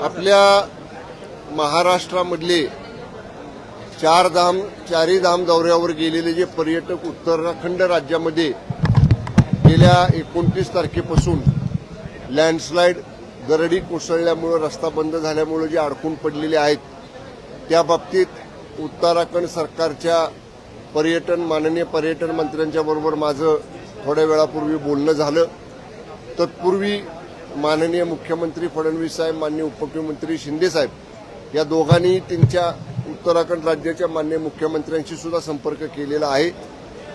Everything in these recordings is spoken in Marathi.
आपल्या महाराष्ट्रामधले चार धाम चारही धाम दौऱ्यावर गेलेले जे पर्यटक उत्तराखंड राज्यामध्ये गेल्या एकोणतीस तारखेपासून लँडस्लाईड दरडी कोसळल्यामुळं रस्ता बंद झाल्यामुळं जे अडकून पडलेले आहेत त्या बाबतीत उत्तराखंड सरकारच्या पर्यटन माननीय पर्यटन मंत्र्यांच्याबरोबर माझं थोड्या वेळापूर्वी बोलणं झालं. तत्पूर्वी माननीय मुख्यमंत्री फडणवीस साहेब माननीय उपमुख्यमंत्री शिंदे साहेब या दोघांनी त्यांच्या उत्तराखंड राज्याच्या मान्य मुख्यमंत्र्यांशी सुद्धा संपर्क केलेला आहे.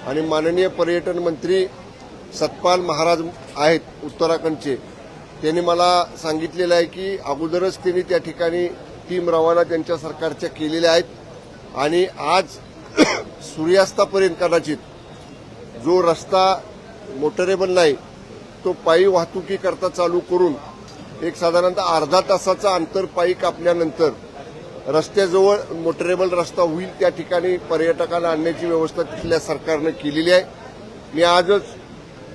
आणि माननीय पर्यटन मंत्री सतपाल महाराज आहेत उत्तराखंडचे. त्यांनी मला सांगितलेलं आहे की अगोदरच त्यांनी त्या ठिकाणी टीम रवाना त्यांच्या सरकारच्या केलेल्या आहेत. आणि आज सूर्यास्तापर्यंत कदाचित जो रस्ता मोटरेबल नाही तो पायी वाहतुकीकरता चालू करून एक साधारणतः अर्धा तासाचा अंतर पायी कापल्यानंतर रस्त्याजवळ मोटरेबल रस्ता होईल त्या ठिकाणी पर्यटकांना आणण्याची व्यवस्था तिथल्या सरकारनं केलेली आहे. मी आजच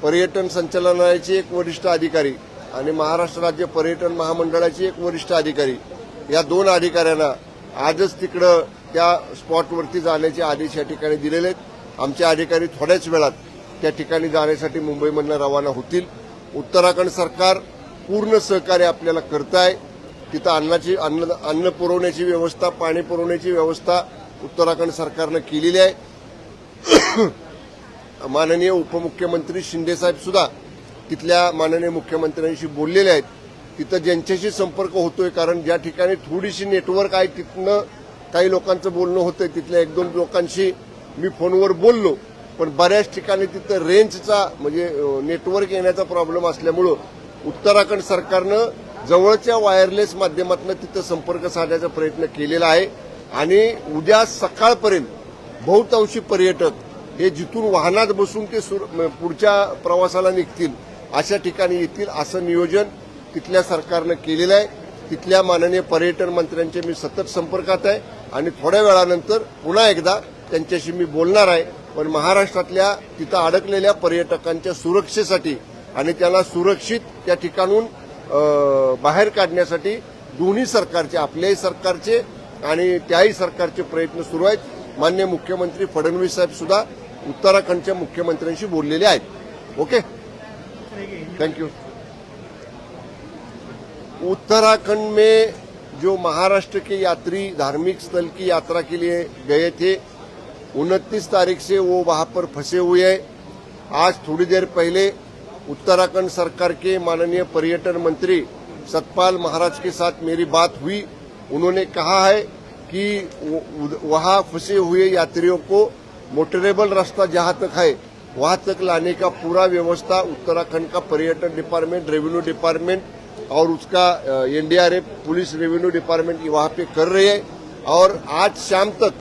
पर्यटन संचालनालयाचे एक वरिष्ठ अधिकारी आणि महाराष्ट्र राज्य पर्यटन महामंडळाचे एक वरिष्ठ अधिकारी या दोन अधिकाऱ्यांना आजच तिकडं त्या स्पॉटवरती जाण्याचे आदेश या ठिकाणी दिलेले आहेत. आमचे अधिकारी थोड्याच वेळात त्या ठिकाणी जाण्यासाठी मुंबईमधनं रवाना होतील. उत्तराखंड सरकार पूर्ण सहकार्य आपल्याला करत आहे तिथं अन्नाची अन्न अन्न पुरवण्याची व्यवस्था पाणी पुरवण्याची व्यवस्था उत्तराखंड सरकारनं केलेली आहे. माननीय उपमुख्यमंत्री शिंदेसाहेब सुद्धा तिथल्या माननीय मुख्यमंत्र्यांशी बोललेले आहेत. तिथं ज्यांच्याशी संपर्क होतोय कारण ज्या ठिकाणी थोडीशी नेटवर्क आहे तिथनं काही लोकांचं बोलणं होतंय. तिथल्या एक दोन लोकांशी मी फोनवर बोललो. पण बऱ्याच ठिकाणी तिथं रेंजचा म्हणजे नेटवर्क येण्याचा प्रॉब्लेम असल्यामुळं उत्तराखंड सरकारनं जवळच्या वायरलेस माध्यमातून तिथं संपर्क साधण्याचा प्रयत्न केलेला आहे. आणि उद्या सकाळपर्यंत बहुतांशी पर्यटक हे जिथून वाहनात बसून ते सुर- पुढच्या प्रवासाला निघतील अशा ठिकाणी येतील असं नियोजन तिथल्या सरकारनं केलेलं आहे. तिथल्या माननीय पर्यटन मंत्र्यांचे मी सतत संपर्कात आहे. आणि थोड्या वेळानंतर पुन्हा एकदा त्यांच्याशी मी बोलणार आहे. पण महाराष्ट्रातल्या तिथं अडकलेल्या पर्यटकांच्या सुरक्षेसाठी आणि त्याला सुरक्षित त्या ठिकाणून बाहेर काढण्यासाठी दोन्ही सरकारचे आपल्याही सरकारचे आणि त्याही सरकारचे प्रयत्न सुरू आहेत. मान्य मुख्यमंत्री फडणवीस साहेब सुद्धा उत्तराखंडच्या मुख्यमंत्र्यांशी बोललेले आहेत. ओके? थँक्यू उत्तराखंड में जो महाराष्ट्र के यात्री धार्मिक स्थल की यात्रा के लिए गए थे उनतीस तारीख से वो वहाँ पर फंसे हुए हैं। आज थोड़ी देर पहले उत्तराखंड सरकार के माननीय पर्यटन मंत्री सतपाल महाराज के साथ मेरी बात हुई। उन्होंने कहा है कि वहाँ फंसे हुए यात्रियों को मोटरेबल रास्ता जहाँ तक है, वहाँ तक लाने का पूरा व्यवस्था उत्तराखंड का पर्यटन डिपार्टमेंट, रेवेन्यू डिपार्टमेंट और उसका एनडीआरएफ, पुलिस रेवेन्यू डिपार्टमेंट वहाँ पे कर रहे है। और आज शाम तक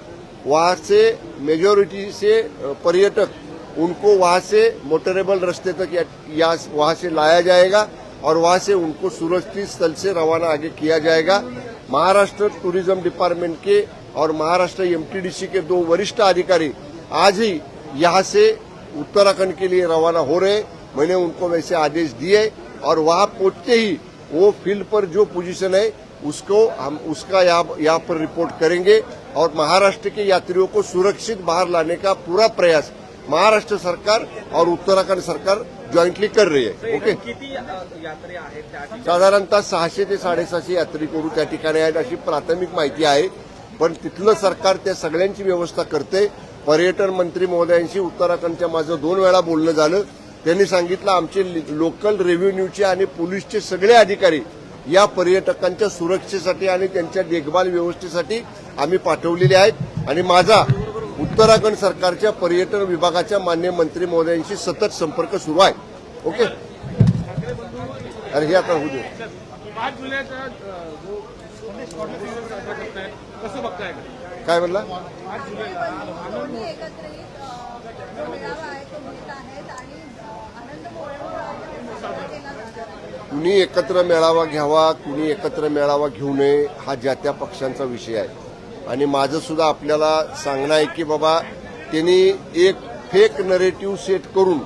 वहाँ से मेजोरिटी से पर्यटक उनको वहाँ से मोटरेबल रास्ते तक या, वहाँ से लाया जाएगा और वहाँ से उनको सुरक्षित स्थल से रवाना आगे किया जाएगा। महाराष्ट्र टूरिज़्म डिपार्टमेंट के और महाराष्ट्र एमटीडीसी के दो वरिष्ठ अधिकारी आज ही यहाँ से उत्तराखंड के लिए रवाना हो रहे मैंने उनको वैसे आदेश दिए और वहाँ पहुँचते ही वो फ़ील्ड पर जो पोजीशन है उसको हम उसका यहाँ पर रिपोर्ट करेंगे और महाराष्ट्र के यात्रियों को सुरक्षित बाहर लाने का पूरा प्रयास महाराष्ट्र सरकार और उत्तराखंड सरकार जॉईंटली कर रही है ओके साधारणतः सहाशे ते साडेसहाशे यात्रेकरू त्या ठिकाणी आहेत अशी प्राथमिक माहिती आहे पण तिथलं सरकार त्या सगळ्यांची व्यवस्था करते. पर्यटन मंत्री महोदयांशी उत्तराखंडच्या माझं दोन वेळा बोलणं झालं. त्यांनी सांगितलं आमचे लोकल रेव्हेन्यूचे आणि पोलीसचे सगळे अधिकारी या पर्यटकांच्या सुरक्षेसाठी आणि त्यांच्या देखभाल व्यवस्थेसाठी आम्ही पाठवलेले आहेत. आणि माझा उत्तराखंड सरकारच्या पर्यटन विभागाच्या मान्य मंत्री महोदयांशी सतत संपर्क सुरू आहे. ओके? अरे हे आता होऊ दे. पाच जुलैचा अ, जो स्पॉट सीझन साजरा करतायत कसं बघताय काय म्हणला पाच जुलैला दोन्ही एकत्रित अ, जो मेळावा आहे तो घेत आहेत आणि अ, आनंद मोहळा साजरा केला जाणार आहे कुणी एकत्र मेळावा घ्यावा कुणी एकत्र मेळावा घेऊ नये हा ज्या त्या पक्षांचा विषय आहे. आणि माझं सुद्धा आपल्याला सांगणं आहे की बाबा त्यांनी एक फेक नरेटिव्ह सेट करून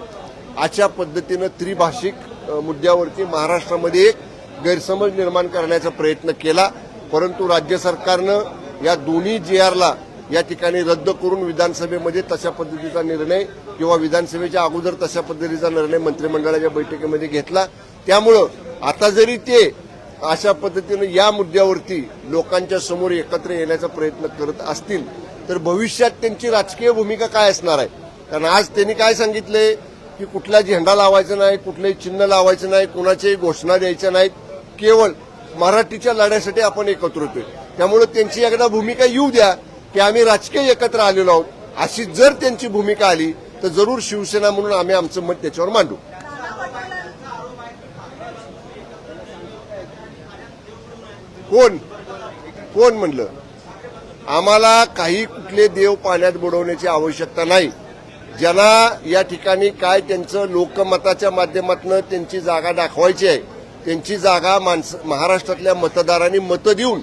अशा पद्धतीनं त्रिभाषिक मुद्द्यावरती महाराष्ट्रामध्ये एक गैरसमज निर्माण करण्याचा प्रयत्न केला. परंतु राज्य सरकारनं या दोन्ही जी आरला या ठिकाणी रद्द करून विधानसभेमध्ये तशा पद्धतीचा निर्णय किंवा विधानसभेच्या अगोदर तशा पद्धतीचा निर्णय मंत्रिमंडळाच्या बैठकीमध्ये घेतला. त्यामुळं आता जरी ते अशा पद्धतीनं या मुद्द्यावरती लोकांच्या समोर एकत्र येण्याचा प्रयत्न करत असतील तर भविष्यात त्यांची राजकीय भूमिका काय असणार आहे? कारण आज त्यांनी काय सांगितलंय? की कुठला झेंडा लावायचा नाही कुठलंही चिन्ह लावायचं नाही कुणाच्याही घोषणा द्यायच्या नाहीत. केवळ मराठीच्या लढ्यासाठी आपण एकत्र होतोय. त्यामुळे त्यांची एकदा भूमिका येऊ द्या की आम्ही राजकीय एकत्र आलेलो आहोत. अशी जर त्यांची भूमिका आली तर जरूर शिवसेना म्हणून आम्ही आमचं मत त्याच्यावर मांडू नाना पटोले कोण? कोण म्हणलं? आम्हाला काही कुठले देव पाण्यात बुडवण्याची आवश्यकता नाही. ज्यांना या ठिकाणी काय त्यांचं लोकमताच्या माध्यमातून त्यांची जागा दाखवायची आहे त्यांची जागा माणसं महाराष्ट्रातल्या मतदारांनी मतं देऊन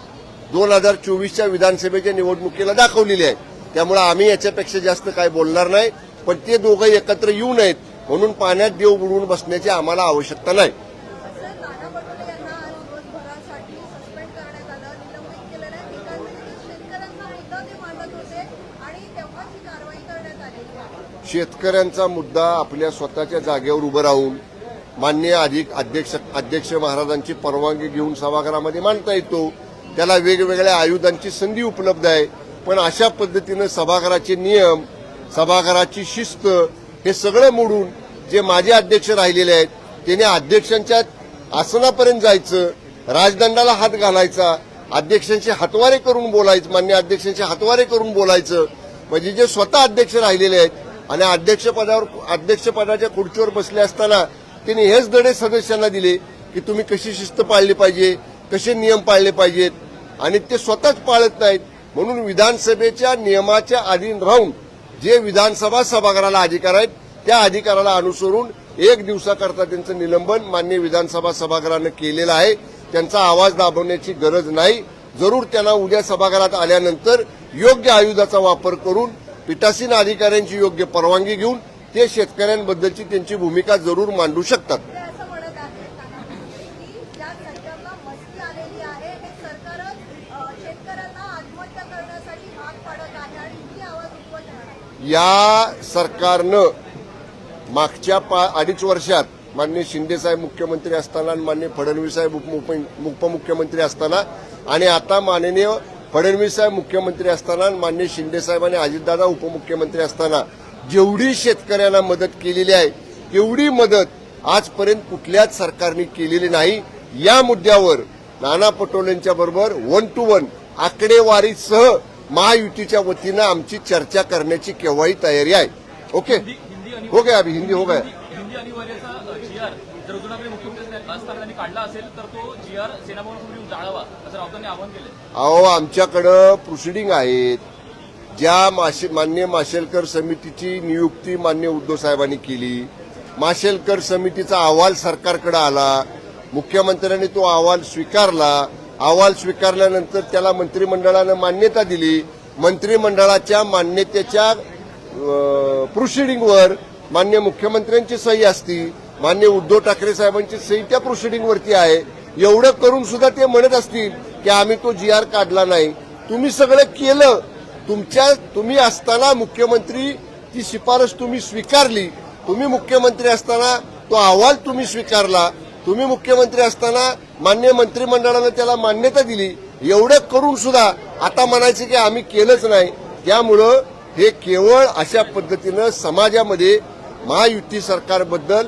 दोन हजार चोवीसच्या विधानसभेच्या निवडणुकीला दाखवलेली आहे. त्यामुळे आम्ही याच्यापेक्षा जास्त काय बोलणार नाही पण ते दोघं एकत्र येऊ नयेत म्हणून पाण्यात देव बुडवून बसण्याची आम्हाला आवश्यकता नाही सर नाना पटोले यांना आज दिवसभरासाठी सस्पेंड करण्यात आलं निलंबित केलेलं आहे एकाच वेळी शेतकऱ्यांचा मुद्दा ते मांडत होते आणि तेव्हाच ही कारवाई करण्यात आलेली आहे शेतकऱ्यांचा मुद्दा आपल्या स्वतःच्या जागेवर उभं राहून मान्य अधिक अध्यक्ष अध्यक्ष महाराजांची परवानगी घेऊन सभागृहामध्ये मांडता येतो. त्याला वेगवेगळ्या आयुधांची संधी उपलब्ध आहे. पण अशा पद्धतीनं सभागृहाचे नियम सभागृहाची शिस्त हे सगळं मोडून जे माझे अध्यक्ष राहिलेले आहेत त्याने अध्यक्षांच्या आसनापर्यंत जायचं राजदंडाला हात घालायचा अध्यक्षांचे हातवारे करून बोलायचं मान्य अध्यक्षांचे हातवारे करून बोलायचं. म्हणजे जे स्वतः अध्यक्ष राहिलेले आहेत आणि अध्यक्षपदावर अध्यक्षपदाच्या खुर्चीवर बसले असताना त्यांनी हेच धडे सदस्यांना दिले की तुम्ही कशी शिस्त पाळली पाहिजे कसे नियम पाळले पाहिजेत. आणि ते स्वतःच पाळत नाहीत. म्हणून विधानसभेच्या नियमाच्या अधीन राहून जे विधानसभा सभागृहाला अधिकार आहेत त्या अधिकाराला अनुसरून एक दिवसाकरता त्यांचं निलंबन मान्य विधानसभा सभागृहानं केलेलं आहे. त्यांचा आवाज दाबवण्याची गरज नाही. जरूर त्यांना उद्या सभागृहात आल्यानंतर योग्य आयुधाचा वापर करून पीठासीन अधिकाऱ्यांची योग्य परवानगी घेऊन ते शेतकऱ्यांबद्दलची त्यांची भूमिका जरूर मांडू शकतात. या सरकारनं मागच्या पा अडीच वर्षात माननीय शिंदेसाहेब मुख्यमंत्री असताना आणि माननीय फडणवीस साहेब उपमुख- उपमुख्यमंत्री असताना आणि आता माननीय फडणवीस साहेब मुख्यमंत्री असताना आणि माननीय शिंदेसाहेब आणि अजितदादा उपमुख्यमंत्री असताना जेवढी शेतकऱ्यांना मदत केलेली आहे तेवढी मदत आजपर्यंत कुठल्याच सरकारने केलेली नाही. या मुद्द्यावर नाना पटोलेंच्या बरोबर वन टू वन आकडेवारीसह महायुतीच्या वतीनं आमची चर्चा करण्याची केव्हाही तयारी आहे. ओके हो गया अभी हिंदी हो गया. हिंदी काढला असेल तर तो जी आर जाळावा असं राऊतांनी आवाहन केलं. अहो आमच्याकडं प्रोसिडिंग आहेत. ज्या माशे मान्य माशेलकर समितीची नियुक्ती मान्य उद्धव साहेबांनी केली. माशेलकर समितीचा अहवाल सरकारकडे आला. मुख्यमंत्र्यांनी तो अहवाल स्वीकारला. अहवाल स्वीकारल्यानंतर त्याला मंत्रिमंडळानं मान्यता दिली. मंत्रिमंडळाच्या मान्यतेच्या प्रोसिडिंगवर मान्य मुख्यमंत्र्यांची सही असती. मान्य उद्धव ठाकरे साहेबांची सही त्या प्रोसिडिंगवरती आहे. एवढं करून सुद्धा ते म्हणत असतील की आम्ही तो जी आर काढला नाही. तुम्ही सगळं केलं. तुमच्या तुम्ही असताना मुख्यमंत्री ती शिफारस तुम्ही स्वीकारली. तुम्ही मुख्यमंत्री असताना तो अहवाल तुम्ही स्वीकारला. तुम्ही मुख्यमंत्री असताना मान्य मंत्रिमंडळानं त्याला मान्यता दिली. एवढं करून सुद्धा आता म्हणायचं की आम्ही केलंच नाही. त्यामुळं हे केवळ अशा पद्धतीनं समाजामध्ये महायुती सरकारबद्दल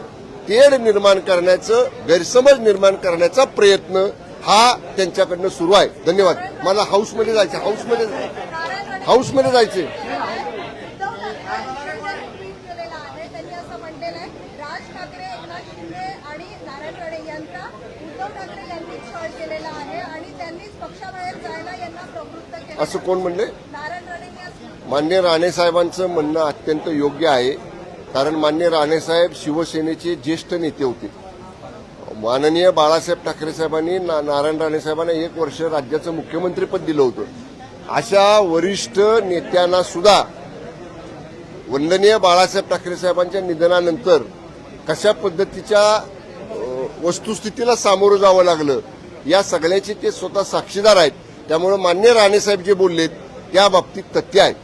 तेढ निर्माण करण्याचं गैरसमज निर्माण करण्याचा प्रयत्न हा त्यांच्याकडनं सुरू आहे. धन्यवाद. मला हाऊसमध्ये जायचं हाऊसमध्ये हाऊसमध्ये जायचे असं राणे कोण म्हणले मान्य राणेसाहेबांचं म्हणणं अत्यंत योग्य आहे. कारण मान्य राणेसाहेब शिवसेनेचे ज्येष्ठ नेते होते. माननीय बाळासाहेब ठाकरे साहेबांनी ना- नारायण राणे साहेबांना एक वर्ष राज्याचं मुख्यमंत्रीपद दिलं होतं. अशा वरिष्ठ नेत्यांना सुद्धा वंदनीय बाळासाहेब ठाकरे साहेबांच्या निधनानंतर कशा पद्धतीच्या वस्तुस्थितीला सामोरं जावं लागलं या सगळ्याचे ते स्वतः साक्षीदार आहेत. त्यामुळे मान्य राणेसाहेब जे बोललेत त्या बाबतीत तथ्य आहे.